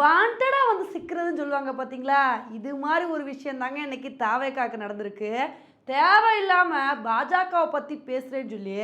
வாண்டடாக வந்து சிக்கிறதுன்னு சொல்லுவாங்க பார்த்தீங்களா இது மாதிரி ஒரு விஷயம் தாங்க இன்னைக்கு தாவேக்காக்கு நடந்திருக்கு. தேவையில்லாமல் பாஜகவை பற்றி பேசுகிறேன்னு சொல்லி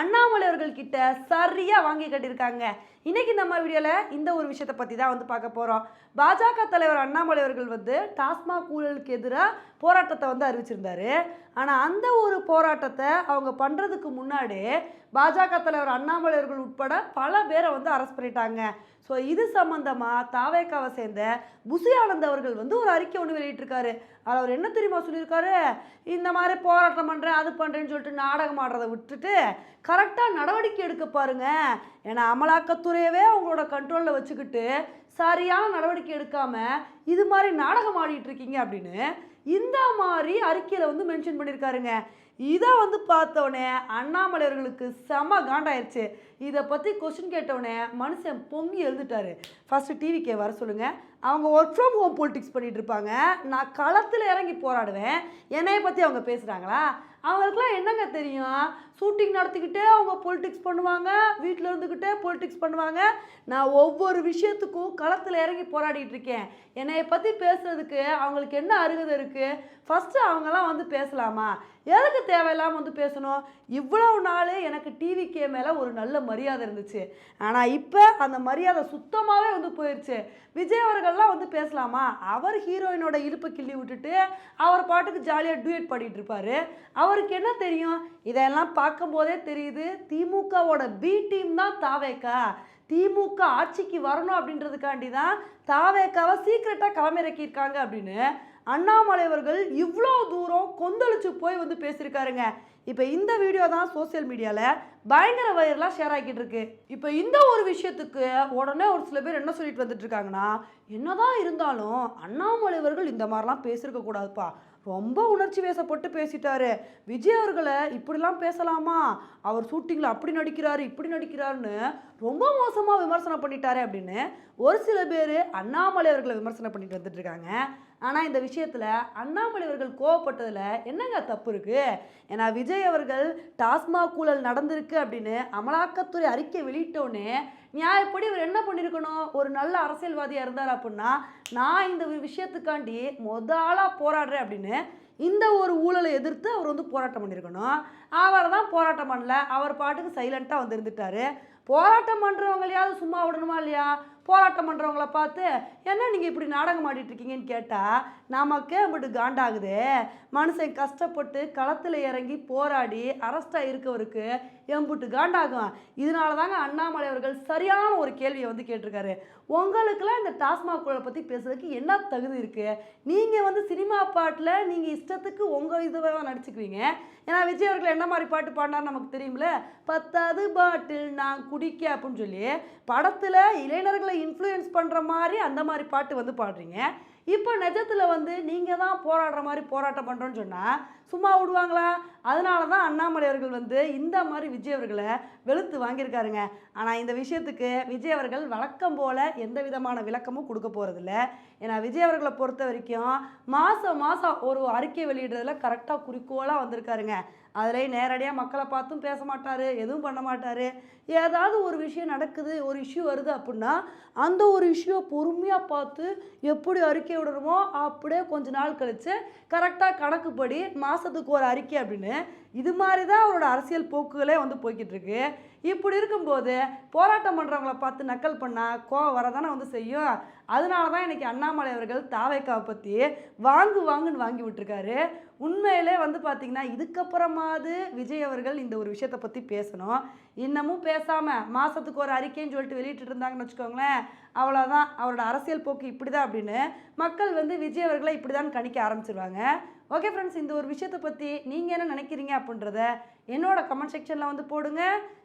அண்ணாமலை அவர்கள்கிட்ட சரியாக வாங்கி கட்டியிருக்காங்க. இன்றைக்கி நம்ம வீடியோவில் இந்த ஒரு விஷயத்தை பற்றி தான் வந்து பார்க்க போகிறோம் பாஜக தலைவர் அண்ணாமலை அவர்கள் வந்து டாஸ்மாக் ஊழலுக்கு எதிராக போராட்டத்தை வந்து அறிவிச்சிருந்தார். ஆனால் அந்த ஒரு போராட்டத்தை அவங்க பண்ணுறதுக்கு முன்னாடி பாஜக தலைவர் அண்ணாமலையர்கள் உட்பட பல பேரை வந்து அரெஸ்ட் பண்ணிட்டாங்க. ஸோ இது சம்மந்தமாக தாவேக்காவை சேர்ந்த புசி ஆனந்த் அவர்கள் வந்து ஒரு அறிக்கை ஒன்று வெளியிட்டிருக்காரு. அதில் அவர் என்ன தெரியுமா சொல்லியிருக்காரு? இந்த மாதிரி போராட்டம் பண்ணுறேன் அது பண்ணுறேன்னு சொல்லிட்டு நாடகம் ஆடுறதை விட்டுட்டு கரெக்டாக நடவடிக்கை எடுக்க பாருங்கள் ஏன்னா அமலாக்கத்துறையவே அவங்களோட கண்ட்ரோலில் வச்சுக்கிட்டு சரியான நடவடிக்கை எடுக்காமல் இது மாதிரி நாடகம் ஆடிட்டு இருக்கீங்க அப்படின்னு இந்த மாதிரி அறிக்கையில் வந்து மென்ஷன் பண்ணியிருக்காருங்க இதை வந்து பார்த்தோன்னே அண்ணாமலை அவர்களுக்கு செம காண்டாயிருச்சு. இதை பற்றி கொஸ்டின் கேட்டவுடனே மனுஷன் பொங்கி எழுந்துட்டாரு. ஃபஸ்ட்டு டிவிக்கே வர சொல்லுங்கள் அவங்க ஒர்க் ஃப்ரம் ஹோம் பொலிட்டிக்ஸ் பண்ணிகிட்டு இருப்பாங்க. நான் களத்தில் இறங்கி போராடுவேன். என்னைய பற்றி அவங்க பேசுகிறாங்களா அவங்களுக்குலாம் என்னங்க தெரியும்? ஷூட்டிங் நடத்திக்கிட்டே அவங்க பொலிட்டிக்ஸ் பண்ணுவாங்க வீட்டில் இருந்துக்கிட்டே பொலிட்டிக்ஸ் பண்ணுவாங்க. நான் ஒவ்வொரு விஷயத்துக்கும் களத்தில் இறங்கி போராடிட்டு இருக்கேன். என்னைய பற்றி பேசுறதுக்கு அவங்களுக்கு என்ன அருகதை இருக்குது ஃபஸ்ட்டு அவங்கெல்லாம் வந்து பேசலாமா? எதுக்கு தேவையில்லாமல் வந்து பேசணும்? இவ்வளவு நாள் எனக்கு டிவிக்கே மேலே ஒரு நல்ல மரியாதை இருந்துச்சு. ஆனால் இப்போ அந்த மரியாதை சுத்தமாகவே வந்து போயிடுச்சு விஜய் அவர்கள்லாம் வந்து பேசலாமா? அவர் ஹீரோயினோட இழுப்பு கிள்ளி விட்டுட்டு அவர் பாட்டுக்கு ஜாலியாக டூயட் பாடிட்டு இருப்பாரு. அவருக்கு என்ன தெரியும்? இதெல்லாம் பார்க்கும்போதே தெரியுது திமுகவோட பி டீம் தான் தாவேக்கா. திமுக ஆட்சிக்கு வரணும் அப்படின்றதுக்காண்டி தான் தாவேக்காவை சீக்கிரட்டாக களமிறக்கியிருக்காங்க அப்படின்னு. அண்ணாமலை அவர்கள் இவ்வளோ தூரம் கொந்தளிச்சு போய் வந்து பேசியிருக்காருங்க. இப்போ இந்த வீடியோ தான் சோஷியல் மீடியாவில் பயங்கர வைரலாக ஷேர் ஆகிட்டு இருக்கு. இப்போ இந்த ஒரு விஷயத்துக்கு உடனே ஒரு சில பேர் என்ன சொல்லிட்டு வந்துட்டு இருக்காங்கன்னா என்னதான் இருந்தாலும் அண்ணாமலை அவர்கள் இந்த மாதிரிலாம் பேசியிருக்க கூடாதுப்பா. ரொம்ப உணர்ச்சி வேசப்பட்டு பேசிட்டாரு. விஜய் அவர்களை இப்படிலாம் பேசலாமா? அவர் ஷூட்டிங்கில் அப்படி நடிக்கிறாரு இப்படி நடிக்கிறாருன்னு ரொம்ப மோசமாக விமர்சனம் பண்ணிட்டாரு அப்படின்னு ஒரு சில பேர் அண்ணாமலை அவர்களை விமர்சனம் பண்ணிட்டு வந்துட்டு இருக்காங்க. ஆனால் இந்த விஷயத்தில் அண்ணாமலை அவர்கள் கோவப்பட்டதில் என்னங்க தப்பு இருக்குது ஏன்னா விஜய் அவர்கள் டாஸ்மாக் ஊழல் நடந்திருக்கு அப்படின்னு அமலாக்கத்துறை அறிக்கை வெளியிட்டோன்னே நியாயப்படி இவர் என்ன பண்ணியிருக்கணும் ஒரு நல்ல அரசியல்வாதியாக இருந்தார் அப்படின்னா நான் இந்த விஷயத்துக்காண்டி மொத ஆளாக போராடுறேன் அப்படின்னு இந்த ஒரு ஊழலை எதிர்த்து அவர் வந்து போராட்டம் பண்ணியிருக்கணும் அவர் தான் போராட்டம் பண்ணல. அவர் பாட்டுக்கு சைலண்ட்டாக வந்து இருந்துட்டாரு. போராட்டம் பண்ணுறவங்களையாவது சும்மா விடணுமா இல்லையா? போராட்டம் பண்ணுறவங்கள பார்த்து என்ன நீங்கள் இப்படி நாடகம் ஆடிட்டுருக்கீங்கன்னு கேட்டால் நமக்கே அப்படி காண்டாகுது. மனுஷன் கஷ்டப்பட்டு களத்தில் இறங்கி போராடி அரெஸ்டாக இருக்கவருக்கு எம்புட்டு காண்டாகும். இதனால தாங்க அண்ணாமலை அவர்கள் சரியான ஒரு கேள்வியை வந்து கேட்டிருக்காரு. உங்களுக்கெல்லாம் இந்த டாஸ்மாக் குழலை பற்றி பேசுறதுக்கு என்ன தகுதி இருக்குது நீங்கள் வந்து சினிமா பாட்டில் நீங்கள் இஷ்டத்துக்கு உங்கள் இதுவாக நடிச்சுக்குவீங்க. ஏன்னா விஜய் அவர்கள் என்ன மாதிரி பாட்டு பாடினார் நமக்கு தெரியும்ல? பத்தாவது பாட்டில் நான் குடிக்க அப்படின்னு சொல்லி படத்தில் இளைஞர்களை இன்ஃப்ளூயன்ஸ் பண்ணுற மாதிரி அந்த மாதிரி பாட்டு வந்து பாடுறீங்க. இப்போ நிஜத்தில் வந்து நீங்கள் தான் போராடுற மாதிரி போராட்டம் பண்ணுறோன்னு சொன்னால் சும்மா விடுவாங்களா? அதனால தான் அண்ணாமலை அவர்கள் வந்து இந்த மாதிரி விஜய் அவர்களை வெளுத்து வாங்கியிருக்காருங்க. ஆனால் இந்த விஷயத்துக்கு விஜய் அவர்கள் வழக்கம் போல் எந்த விதமான விளக்கமும் கொடுக்க போகிறதில்ல ஏன்னா விஜய் அவர்களை பொறுத்த வரைக்கும் மாதம் மாதம் ஒரு அறிக்கை வெளியிடுறதுல கரெக்டாக குறிக்கோளாக வந்திருக்காருங்க. அதில் நேரடியாக மக்களை பார்த்தும் பேச மாட்டார் எதுவும் பண்ண மாட்டார். ஏதாவது ஒரு விஷயம் நடக்குது ஒரு இஷ்யூ வருது அப்படின்னா அந்த ஒரு இஷ்யூவை பொறுமையாக பார்த்து எப்படி அறிக்கை விடணுமோ அப்படியே கொஞ்ச நாள் கழித்து கரெக்டாக கணக்குப்படி மாதத்துக்கு ஒரு அறிக்கை அப்படின்னு இது மாதிரி தான் அவரோட அரசியல் போக்குகளே வந்து போய்கிட்டு இருக்கு. இப்படி இருக்கும்போது போராட்டம் பண்ணுறவங்கள பார்த்து நக்கல் பண்ணால் கோவம் வரதானே வந்து செய்யும். அதனால தான் இன்றைக்கி அண்ணாமலை அவர்கள் தாவைக்காவை பற்றி வாங்கு வாங்குன்னு வாங்கி விட்டுருக்காரு. உண்மையிலே வந்து பார்த்திங்கன்னா இதுக்கப்புறமாவது விஜய் அவர்கள் இந்த ஒரு விஷயத்தை பற்றி பேசணும். இன்னமும் பேசாமல் மாதத்துக்கு ஒரு அறிக்கைன்னு சொல்லிட்டு வெளியிட்டு இருந்தாங்கன்னு வச்சுக்கோங்களேன் அவ்வளோதான் அவரோட அரசியல் போக்கு இப்படி தான் அப்படின்னு மக்கள் வந்து விஜய் அவர்களை இப்படி தான் கணிக்க ஆரம்பிச்சிருவாங்க. ஓகே ஃப்ரெண்ட்ஸ் இந்த ஒரு விஷயத்தை பற்றி நீங்கள் என்ன நினைக்கிறீங்க அப்படின்றத என்னோட கமெண்ட் செக்ஷனில் வந்து போடுங்க.